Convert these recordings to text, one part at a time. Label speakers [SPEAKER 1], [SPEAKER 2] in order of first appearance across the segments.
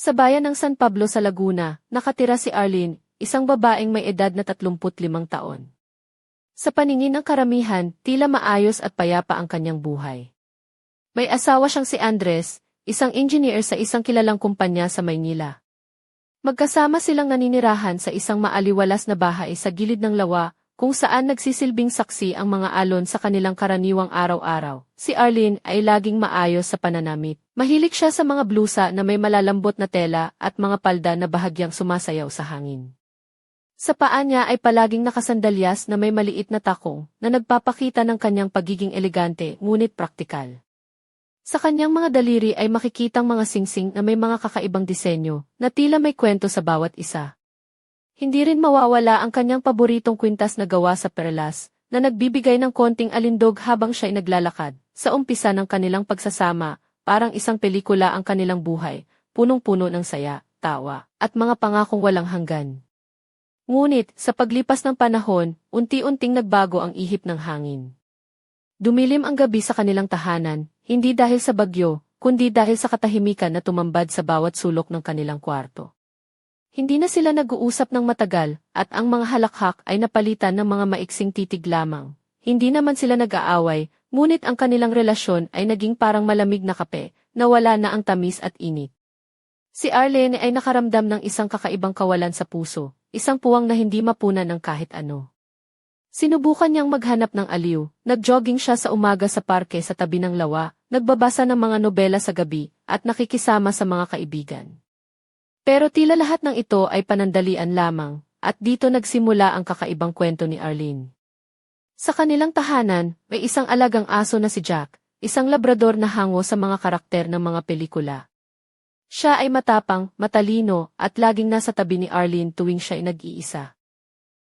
[SPEAKER 1] Sa bayan ng San Pablo sa Laguna, nakatira si Arlene, isang babaeng may edad na 35 taon. Sa paningin ng karamihan, tila maayos at payapa ang kanyang buhay. May asawa siyang si Andres, isang engineer sa isang kilalang kumpanya sa Maynila. Magkasama silang naninirahan sa isang maaliwalas na bahay sa gilid ng lawa, kung saan nagsisilbing saksi ang mga alon sa kanilang karaniwang araw-araw. Si Arlene ay laging maayos sa pananamit. Mahilig siya sa mga blusa na may malalambot na tela at mga palda na bahagyang sumasayaw sa hangin. Sa paa niya ay palaging nakasandalyas na may maliit na takong na nagpapakita ng kanyang pagiging elegante ngunit praktikal. Sa kanyang mga daliri ay makikitang mga singsing na may mga kakaibang disenyo na tila may kwento sa bawat isa. Hindi rin mawawala ang kanyang paboritong kwintas na gawa sa perlas, na nagbibigay ng konting alindog habang siya ay naglalakad. Sa umpisa ng kanilang pagsasama, parang isang pelikula ang kanilang buhay, punong-puno ng saya, tawa, at mga pangakong walang hanggan. Ngunit, sa paglipas ng panahon, unti-unting nagbago ang ihip ng hangin. Dumilim ang gabi sa kanilang tahanan, hindi dahil sa bagyo, kundi dahil sa katahimikan na tumambad sa bawat sulok ng kanilang kwarto. Hindi na sila nag-uusap ng matagal, at ang mga halakhak ay napalitan ng mga maiksing titig lamang. Hindi naman sila nag-aaway, ngunit ang kanilang relasyon ay naging parang malamig na kape, na wala na ang tamis at init. Si Arlene ay nakaramdam ng isang kakaibang kawalan sa puso, isang puwang na hindi mapunan ng kahit ano. Sinubukan niyang maghanap ng aliw, nag-jogging siya sa umaga sa parke sa tabi ng lawa, nagbabasa ng mga nobela sa gabi, at nakikisama sa mga kaibigan. Pero tila lahat ng ito ay panandalian lamang, at dito nagsimula ang kakaibang kwento ni Arlene. Sa kanilang tahanan, may isang alagang aso na si Jack, isang labrador na hango sa mga karakter ng mga pelikula. Siya ay matapang, matalino, at laging nasa tabi ni Arlene tuwing siya ay nag-iisa.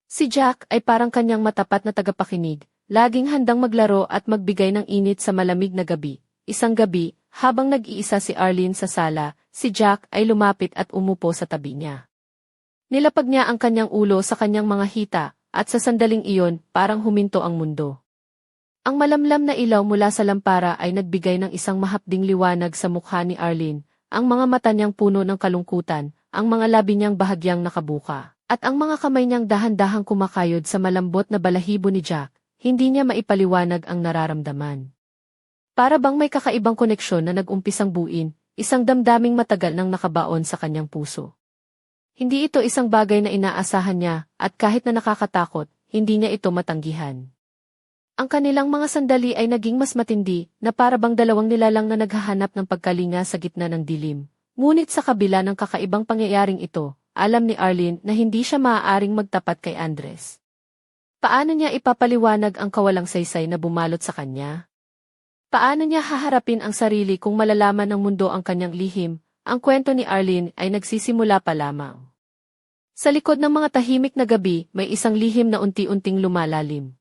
[SPEAKER 1] Si Jack ay parang kanyang matapat na tagapakinig, laging handang maglaro at magbigay ng init sa malamig na gabi. Isang gabi, habang nag-iisa si Arlene sa sala, si Jack ay lumapit at umupo sa tabi niya. Nilapag niya ang kanyang ulo sa kanyang mga hita, at sa sandaling iyon, parang huminto ang mundo. Ang malamlam na ilaw mula sa lampara ay nagbigay ng isang mahapding liwanag sa mukha ni Arlene, ang mga mata niyang puno ng kalungkutan, ang mga labi niyang bahagyang nakabuka, at ang mga kamay niyang dahan-dahang kumakayod sa malambot na balahibo ni Jack, hindi niya maipaliwanag ang nararamdaman. Para bang may kakaibang koneksyon na nag-umpisang buin, isang damdaming matagal nang nakabaon sa kanyang puso. Hindi ito isang bagay na inaasahan niya, at kahit na nakakatakot, hindi niya ito matanggihan. Ang kanilang mga sandali ay naging mas matindi, na para bang dalawang nilalang na naghahanap ng pagkalinga sa gitna ng dilim. Ngunit sa kabila ng kakaibang pangyayaring ito, alam ni Arlene na hindi siya maaaring magtapat kay Andres. Paano niya ipapaliwanag ang kawalang saysay na bumalot sa kanya? Paano niya haharapin ang sarili kung malalaman ng mundo ang kanyang lihim? Ang kwento ni Arlene ay nagsisimula pa lamang. Sa likod ng mga tahimik na gabi, may isang lihim na unti-unting lumalalim.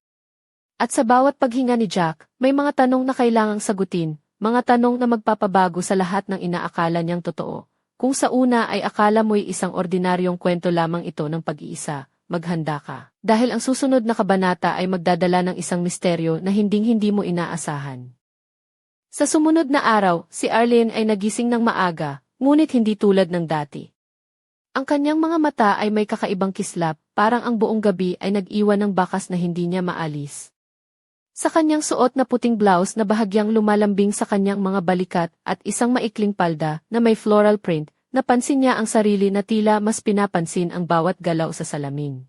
[SPEAKER 1] At sa bawat paghinga ni Jack, may mga tanong na kailangang sagutin, mga tanong na magpapabago sa lahat ng inaakala niyang totoo. Kung sa una ay akala mo'y isang ordinaryong kwento lamang ito ng pag-iisa, maghanda ka. Dahil ang susunod na kabanata ay magdadala ng isang misteryo na hinding-hindi mo inaasahan. Sa sumunod na araw, si Arlene ay nagising ng maaga, ngunit hindi tulad ng dati. Ang kanyang mga mata ay may kakaibang kislap, parang ang buong gabi ay nag-iwan ng bakas na hindi niya maalis. Sa kanyang suot na puting blouse na bahagyang lumalambing sa kanyang mga balikat at isang maikling palda na may floral print, napansin niya ang sarili na tila mas pinapansin ang bawat galaw sa salamin.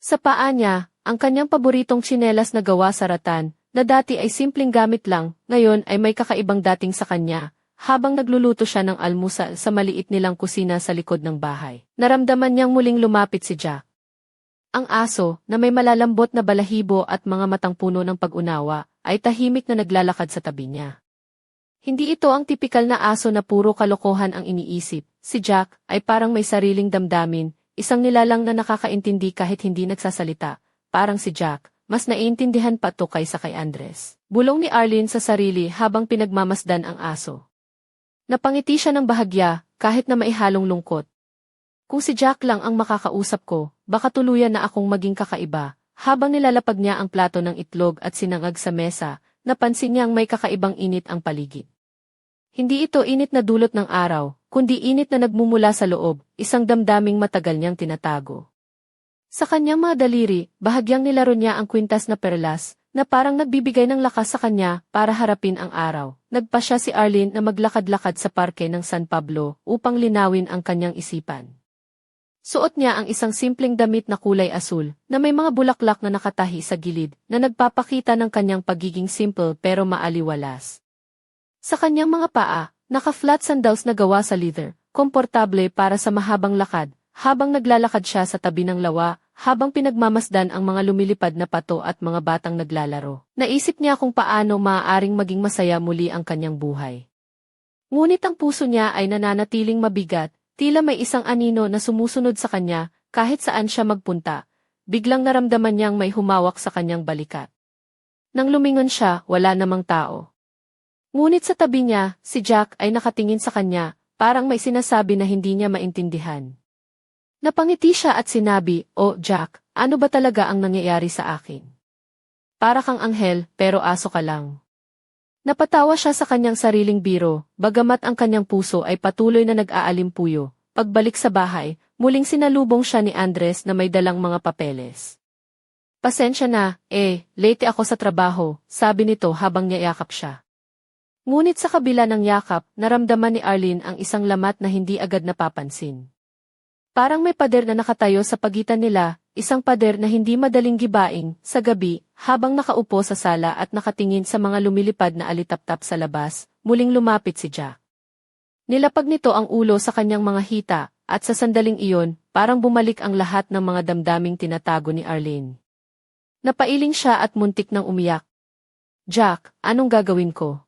[SPEAKER 1] Sa paa niya, ang kanyang paboritong tsinelas na gawa sa ratan, na dati ay simpleng gamit lang, ngayon ay may kakaibang dating sa kanya, habang nagluluto siya ng almusal sa maliit nilang kusina sa likod ng bahay. Naramdaman niyang muling lumapit si Jack. Ang aso, na may malalambot na balahibo at mga matang puno ng pag-unawa, ay tahimik na naglalakad sa tabi niya. Hindi ito ang tipikal na aso na puro kalokohan ang iniisip. Si Jack ay parang may sariling damdamin, isang nilalang na nakakaintindi kahit hindi nagsasalita. Parang si Jack, mas naiintindihan pa to kaysa kay Andres. Bulong ni Arlene sa sarili habang pinagmamasdan ang aso. Napangiti siya ng bahagya, kahit na maihalong lungkot. Kung si Jack lang ang makakausap ko, baka tuluyan na akong maging kakaiba. Habang nilalapag niya ang plato ng itlog at sinangag sa mesa, napansin niyang may kakaibang init ang paligid. Hindi ito init na dulot ng araw, kundi init na nagmumula sa loob, isang damdaming matagal niyang tinatago. Sa kanyang mga daliri, bahagyang nilaro niya ang kwintas na perlas, na parang nagbibigay ng lakas sa kanya para harapin ang araw. Nagpa siya si Arlene na maglakad-lakad sa parke ng San Pablo upang linawin ang kanyang isipan. Suot niya ang isang simpleng damit na kulay asul, na may mga bulaklak na nakatahi sa gilid, na nagpapakita ng kanyang pagiging simple pero maaliwalas. Sa kanyang mga paa, naka-flat sandals na gawa sa leather, komportable para sa mahabang lakad, habang naglalakad siya sa tabi ng lawa, habang pinagmamasdan ang mga lumilipad na pato at mga batang naglalaro. Naisip niya kung paano maaaring maging masaya muli ang kanyang buhay. Ngunit ang puso niya ay nananatiling mabigat, tila may isang anino na sumusunod sa kanya, kahit saan siya magpunta. Biglang naramdaman niyang may humawak sa kanyang balikat. Nang lumingon siya, wala namang tao. Ngunit sa tabi niya, si Jack ay nakatingin sa kanya, parang may sinasabi na hindi niya maintindihan. Napangiti siya at sinabi, Oh Jack, ano ba talaga ang nangyayari sa akin? Para kang anghel, pero aso ka lang. Napatawa siya sa kanyang sariling biro, bagamat ang kanyang puso ay patuloy na nag-aalimpuyo. Pagbalik sa bahay, muling sinalubong siya ni Andres na may dalang mga papeles. Pasensya na, eh, late ako sa trabaho, sabi nito habang niyayakap siya. Ngunit sa kabila ng yakap, naramdaman ni Arlene ang isang lamat na hindi agad napapansin. Parang may pader na nakatayo sa pagitan nila, isang pader na hindi madaling gibaing, sa gabi, habang nakaupo sa sala at nakatingin sa mga lumilipad na alitaptap sa labas, muling lumapit si Jack. Nilapag nito ang ulo sa kanyang mga hita, at sa sandaling iyon, parang bumalik ang lahat ng mga damdaming tinatago ni Arlene. Napailing siya at muntik nang umiyak. Jack, anong gagawin ko?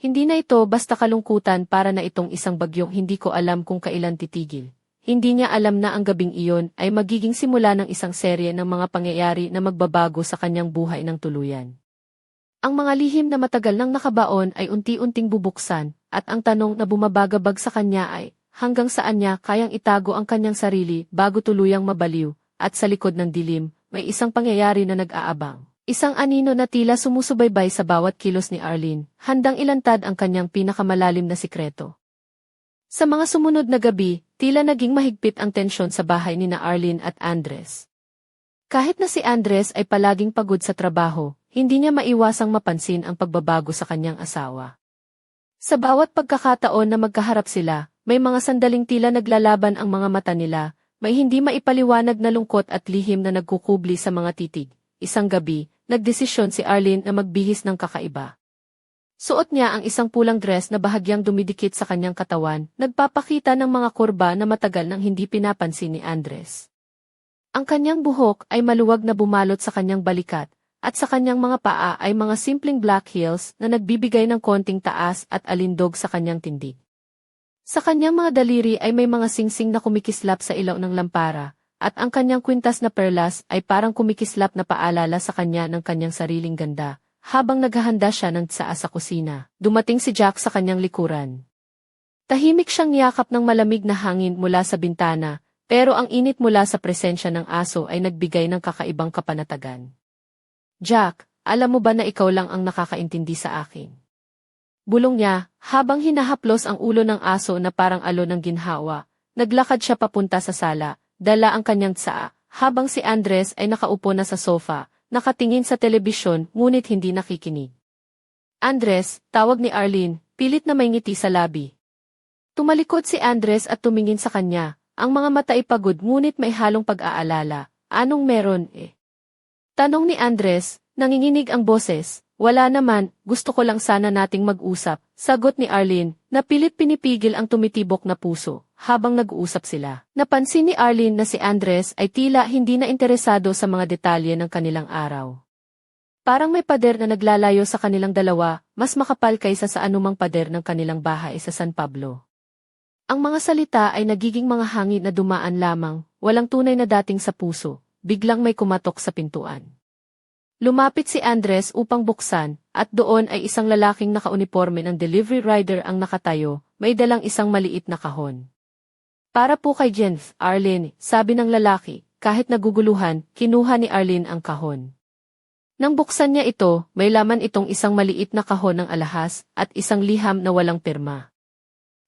[SPEAKER 1] Hindi na ito basta kalungkutan para na itong isang bagyong hindi ko alam kung kailan titigil. Hindi niya alam na ang gabing iyon ay magiging simula ng isang serye ng mga pangyayari na magbabago sa kanyang buhay ng tuluyan. Ang mga lihim na matagal nang nakabaon ay unti-unting bubuksan, at ang tanong na bumabagabag sa kanya ay, hanggang saan niya kayang itago ang kanyang sarili bago tuluyang mabaliw, at sa likod ng dilim, may isang pangyayari na nag-aabang. Isang anino na tila sumusubaybay sa bawat kilos ni Arlene, handang ilantad ang kanyang pinakamalalim na sikreto. Sa mga sumunod na gabi, tila naging mahigpit ang tensyon sa bahay ni na Arlene at Andres. Kahit na si Andres ay palaging pagod sa trabaho, hindi niya maiwasang mapansin ang pagbabago sa kanyang asawa. Sa bawat pagkakataon na magkaharap sila, may mga sandaling tila naglalaban ang mga mata nila, may hindi maipaliwanag na lungkot at lihim na nagkukubli sa mga titig. Isang gabi, nagdesisyon si Arlene na magbihis ng kakaiba. Suot niya ang isang pulang dress na bahagyang dumidikit sa kanyang katawan, nagpapakita ng mga kurba na matagal nang hindi pinapansin ni Andres. Ang kanyang buhok ay maluwag na bumalot sa kanyang balikat, at sa kanyang mga paa ay mga simpleng black heels na nagbibigay ng konting taas at alindog sa kanyang tindig. Sa kanyang mga daliri ay may mga singsing na kumikislap sa ilaw ng lampara, at ang kanyang kwintas na perlas ay parang kumikislap na paalala sa kanya ng kanyang sariling ganda, habang naghahanda siya ng tsaa sa kusina, dumating si Jack sa kanyang likuran. Tahimik siyang niyakap ng malamig na hangin mula sa bintana, pero ang init mula sa presensya ng aso ay nagbigay ng kakaibang kapanatagan. Jack, alam mo ba na ikaw lang ang nakakaintindi sa akin? Bulong niya, habang hinahaplos ang ulo ng aso na parang alo ng ginhawa, naglakad siya papunta sa sala, dala ang kanyang tsaa, habang si Andres ay nakaupo na sa sofa, nakatingin sa telebisyon ngunit hindi nakikinig. Andres, tawag ni Arlene, pilit na may ngiti sa labi. Tumalikod si Andres at tumingin sa kanya, ang mga mata ay pagod ngunit may halong pag-aalala. Anong meron eh? Tanong ni Andres, nanginginig ang boses, wala naman, gusto ko lang sana nating mag-usap, sagot ni Arlene, na pilit pinipigil ang tumitibok na puso, habang nag-uusap sila. Napansin ni Arlene na si Andres ay tila hindi na interesado sa mga detalye ng kanilang araw. Parang may pader na naglalayo sa kanilang dalawa, mas makapal kaysa sa anumang pader ng kanilang bahay sa San Pablo. Ang mga salita ay nagiging mga hangin na dumaan lamang, walang tunay na dating sa puso, biglang may kumatok sa pintuan. Lumapit si Andres upang buksan, at doon ay isang lalaking nakauniforme ng delivery rider ang nakatayo, may dalang isang maliit na kahon. Para po kay Jenf, Arlene, sabi ng lalaki, kahit naguguluhan, kinuha ni Arlene ang kahon. Nang buksan niya ito, may laman itong isang maliit na kahon ng alahas at isang liham na walang pirma.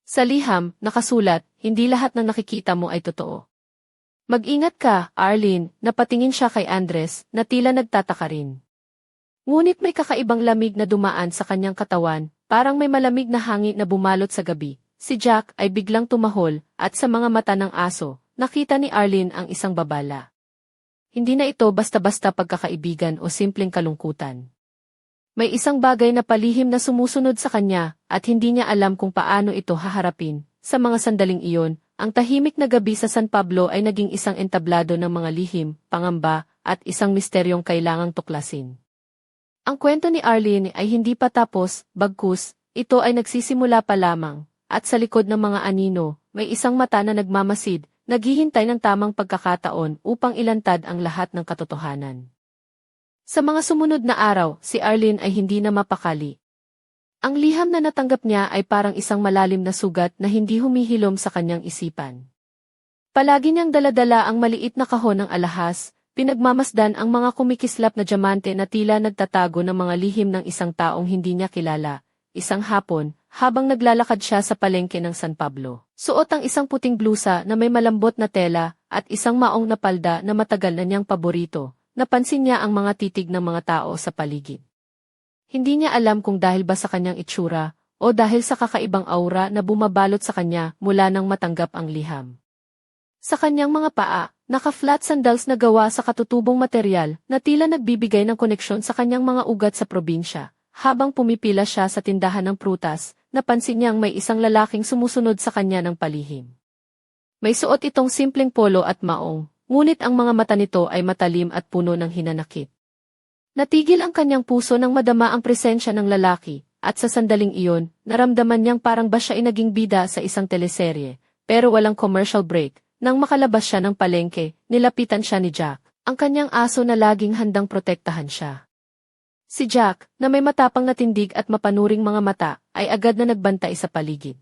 [SPEAKER 1] Sa liham, nakasulat, hindi lahat ng nakikita mo ay totoo. Mag-ingat ka, Arlene, napatingin siya kay Andres, na tila nagtataka rin. Ngunit may kakaibang lamig na dumaan sa kanyang katawan, parang may malamig na hangin na bumalot sa gabi. Si Jack ay biglang tumahol, at sa mga mata ng aso, nakita ni Arlene ang isang babala. Hindi na ito basta-basta pagkakaibigan o simpleng kalungkutan. May isang bagay na palihim na sumusunod sa kanya, at hindi niya alam kung paano ito haharapin. Sa mga sandaling iyon, ang tahimik na gabi sa San Pablo ay naging isang entablado ng mga lihim, pangamba, at isang misteryong kailangang tuklasin. Ang kwento ni Arlene ay hindi pa tapos, bagkus, ito ay nagsisimula pa lamang, at sa likod ng mga anino, may isang mata na nagmamasid, naghihintay ng tamang pagkakataon upang ilantad ang lahat ng katotohanan. Sa mga sumunod na araw, si Arlene ay hindi na mapakali. Ang liham na natanggap niya ay parang isang malalim na sugat na hindi humihilom sa kanyang isipan. Palagi niyang daladala ang maliit na kahon ng alahas, Pinagmamasdan ang mga kumikislap na diamante na tila nagtatago ng mga lihim ng isang taong hindi niya kilala. Isang hapon, habang naglalakad siya sa palengke ng San Pablo. Suot ang isang puting blusa na may malambot na tela at isang maong na palda na matagal na niyang paborito. Napansin niya ang mga titig ng mga tao sa paligid. Hindi niya alam kung dahil ba sa kanyang itsura o dahil sa kakaibang aura na bumabalot sa kanya mula nang matanggap ang liham. Sa kanyang mga paa, Naka-flat sandals na gawa sa katutubong material na tila nagbibigay ng koneksyon sa kanyang mga ugat sa probinsya. Habang pumipila siya sa tindahan ng prutas, napansin niyang may isang lalaking sumusunod sa kanya ng palihim. May suot itong simpleng polo at maong, ngunit ang mga mata nito ay matalim at puno ng hinanakit. Natigil ang kanyang puso nang madama ang presensya ng lalaki, at sa sandaling iyon, naramdaman niyang parang ba siya ay naging bida sa isang teleserye, pero walang commercial break, nang makalabas siya ng palengke, nilapitan siya ni Jack, ang kanyang aso na laging handang protektahan siya. Si Jack, na may matapang na tindig at mapanuring mga mata, ay agad na nagbantay sa paligid.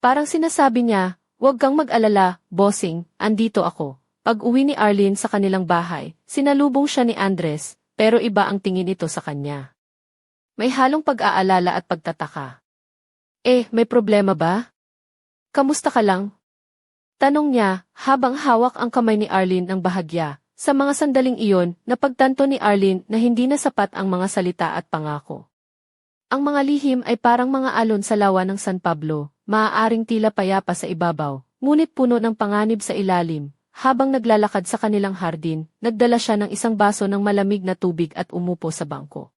[SPEAKER 1] Parang sinasabi niya, huwag kang mag-alala, bossing, andito ako. Pag uwi ni Arlene sa kanilang bahay, sinalubong siya ni Andres, pero iba ang tingin ito sa kanya. May halong pag-aalala at pagtataka. Eh, may problema ba? Kamusta ka lang, Tanong niya, habang hawak ang kamay ni Arlene ng bahagya. Sa mga sandaling iyon, napagtanto ni Arlene na hindi na sapat ang mga salita at pangako. Ang mga lihim ay parang mga alon sa lawa ng San Pablo, maaaring tila payapa sa ibabaw, ngunit puno ng panganib sa ilalim. Habang naglalakad sa kanilang hardin, nagdala siya ng isang baso ng malamig na tubig at umupo sa bangko.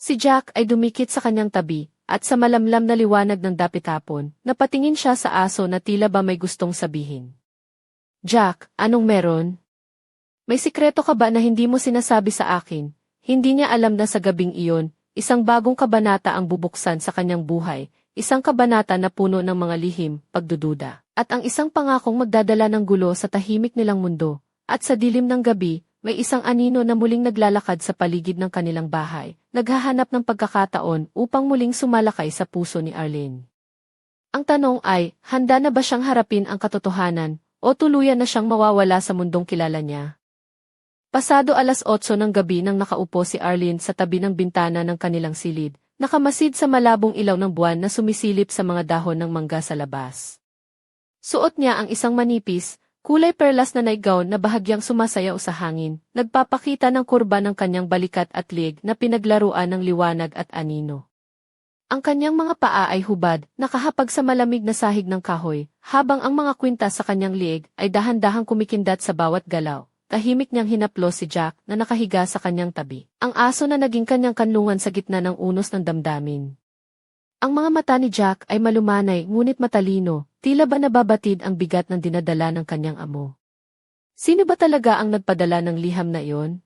[SPEAKER 1] Si Jack ay dumikit sa kanyang tabi, at sa malamlam na liwanag ng dapit-hapon, napatingin siya sa aso na tila ba may gustong sabihin. Jack, anong meron? May sikreto ka ba na hindi mo sinasabi sa akin? Hindi niya alam na sa gabing iyon, isang bagong kabanata ang bubuksan sa kanyang buhay, isang kabanata na puno ng mga lihim, pagdududa, at ang isang pangakong magdadala ng gulo sa tahimik nilang mundo, at sa dilim ng gabi, may isang anino na muling naglalakad sa paligid ng kanilang bahay, naghahanap ng pagkakataon upang muling sumalakay sa puso ni Arlene. Ang tanong ay, handa na ba siyang harapin ang katotohanan, o tuluyan na siyang mawawala sa mundong kilala niya? Pasado alas 8 ng gabi nang nakaupo si Arlene sa tabi ng bintana ng kanilang silid, nakamasid sa malabong ilaw ng buwan na sumisilip sa mga dahon ng mangga sa labas. Suot niya ang isang manipis, Kulay perlas na naigaw na bahagyang sumasayaw sa hangin, nagpapakita ng kurba ng kanyang balikat at liig na pinaglaruan ng liwanag at anino. Ang kanyang mga paa ay hubad, nakahapag sa malamig na sahig ng kahoy, habang ang mga kwinta sa kanyang liig ay dahan-dahang kumikindat sa bawat galaw. Tahimik niyang hinaplo si Jack na nakahiga sa kanyang tabi. Ang aso na naging kanyang kanlungan sa gitna ng unos ng damdamin. Ang mga mata ni Jack ay malumanay ngunit matalino, tila ba nababatid ang bigat ng dinadala ng kanyang amo. Sino ba talaga ang nagpadala ng liham na iyon?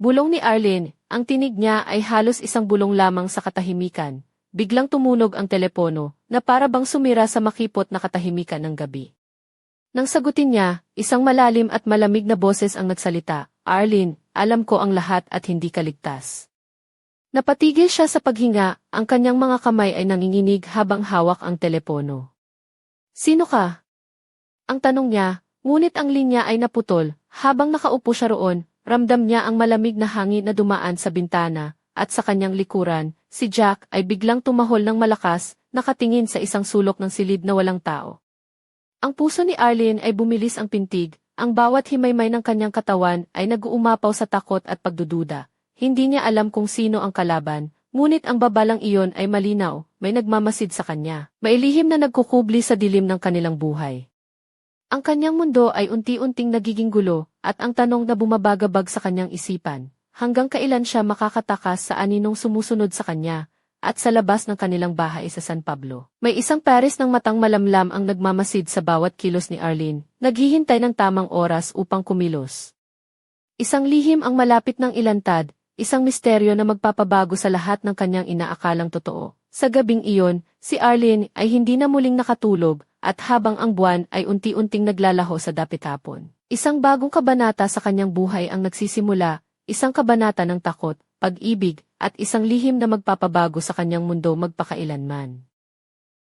[SPEAKER 1] Bulong ni Arlene, ang tinig niya ay halos isang bulong lamang sa katahimikan. Biglang tumunog ang telepono, na para bang sumira sa makipot na katahimikan ng gabi. Nang sagutin niya, isang malalim at malamig na boses ang nagsalita, Arlene, alam ko ang lahat at hindi kaligtas. Napatigil siya sa paghinga, ang kanyang mga kamay ay nanginginig habang hawak ang telepono. Sino ka? Ang tanong niya, ngunit ang linya ay naputol, habang nakaupo siya roon, ramdam niya ang malamig na hangin na dumaan sa bintana, at sa kanyang likuran, si Jack ay biglang tumahol ng malakas, nakatingin sa isang sulok ng silid na walang tao. Ang puso ni Arlene ay bumilis ang pintig, ang bawat himaymay ng kanyang katawan ay nag-uumapaw sa takot at pagdududa. Hindi niya alam kung sino ang kalaban, ngunit ang babalang iyon ay malinaw, may nagmamasid sa kanya. Mailihim na nagkukubli sa dilim ng kanilang buhay. Ang kanyang mundo ay unti-unting nagiging gulo, at ang tanong na bumabagabag sa kanyang isipan, hanggang kailan siya makakatakas sa aninong sumusunod sa kanya, at sa labas ng kanilang bahay sa San Pablo. May isang pares ng matang malamlam ang nagmamasid sa bawat kilos ni Arlene, naghihintay ng tamang oras upang kumilos. Isang lihim ang malapit ng ilantad, isang misteryo na magpapabago sa lahat ng kanyang inaakalang totoo. Sa gabing iyon, si Arlene ay hindi na muling nakatulog, at habang ang buwan ay unti-unting naglalaho sa dapit hapon. Isang bagong kabanata sa kanyang buhay ang nagsisimula, isang kabanata ng takot, pag-ibig, at isang lihim na magpapabago sa kanyang mundo magpakailanman.